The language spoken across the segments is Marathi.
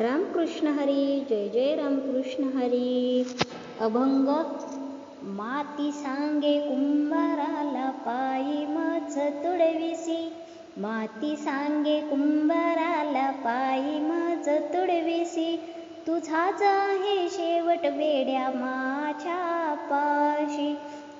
रामकृष्ण हरी जय जय रामकृष्ण हरी। अभंग माती सांगे कुंभाराला पायी मच तुडविसी। माती सांगे कुंभाराला पायी मज तुडविसी। तुझाच आहे शेवट वेड्या माझ्या पाशी।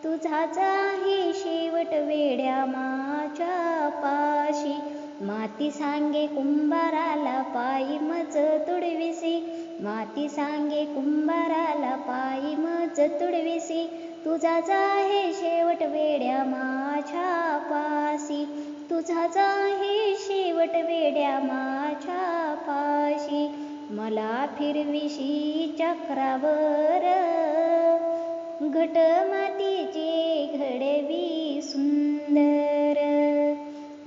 तुझाच आहे शेवट वेड्या माझ्या पाशी। माती सांगे कुंभाराला पायी मज तुडविसी. माती सांगे कुंभाराला पायी मज तुडविसी. तुझाच आहे शेवट वेड्या माझ्या पाशी. तुझाच आहे शेवट वेड्या माझ्या पाशी. मला फिरविशी चक्रावर. घट मातीचे घडवी सुंदर.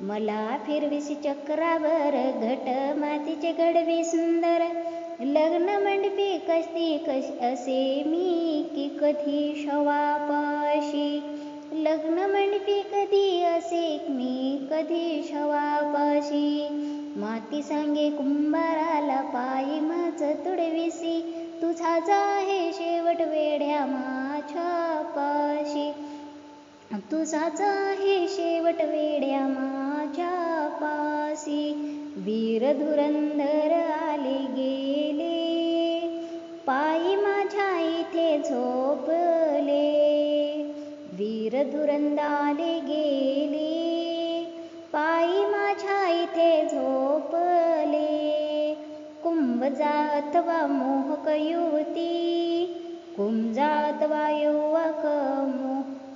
मला फिरविसी चक्रावर घट मातीचे घडवी सुंदर. लग्न मंडपी कशी कश असे मी की कधी शवापाशी. लग्न मंडपी कधी असे मी कधी शवापाशी. माती सांगे कुंभाराला पायी माच तुडविसी तुझाच आहे शेवट वेड्या माझ्या पाशी. तुझाच आहे शेवट वेड्या माझ्या पासी वीर धुरंधर आले गेले. पायी माझ्या इथे झोपले. वीर धुरंदाले गेले. पायी माझ्या इथे झोपले. कुंभ अथवा मोहक युवती कुंजा अथवा युवक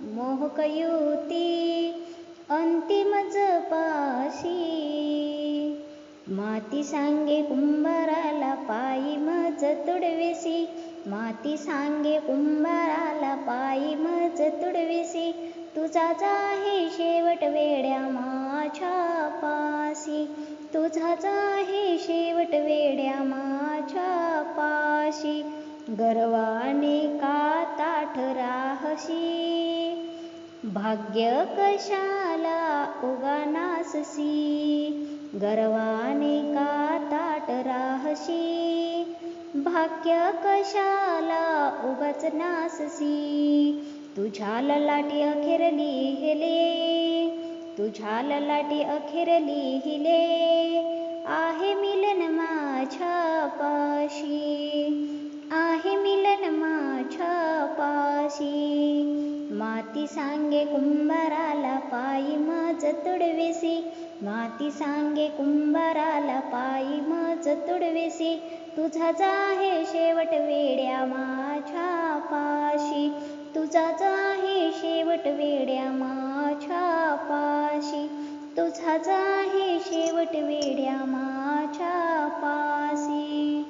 मोहक युवती. अंतिम जपाशी. माती सांगे कुंभाराला पायी मज तुडविसी. माती सांगे कुंभाराला पायी मज तुडविसी. तुझाच आहे शेवट वेड्या माझ्या पासी तुझाच आहे शेवट वेड्या माझ्या पाशी. गर्वाने का ताठ राहशी. भाग्य कशाला उगानाससी गर्वाने का ताट राहशी भाग्य कशाला उगाच नाससी तुझ्या ललाटी अखेर लिहिले तुझ्या ललाटी अखेर लिहिले सांगे कुंभाराला पायी मज तुडवेसी. माती सांगे कुंभाराला पायी मज तुडवेसी. तुझाच आहे शेवट वेड्या माझ्या पाशी. तुझाच आहे शेवट वेड्या माझ्या पाशी. तुझाच आहे शेवट वेड्या माझ्या पाशी.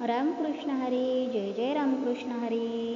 रामकृष्ण हरी जय जय रामकृष्ण हरी.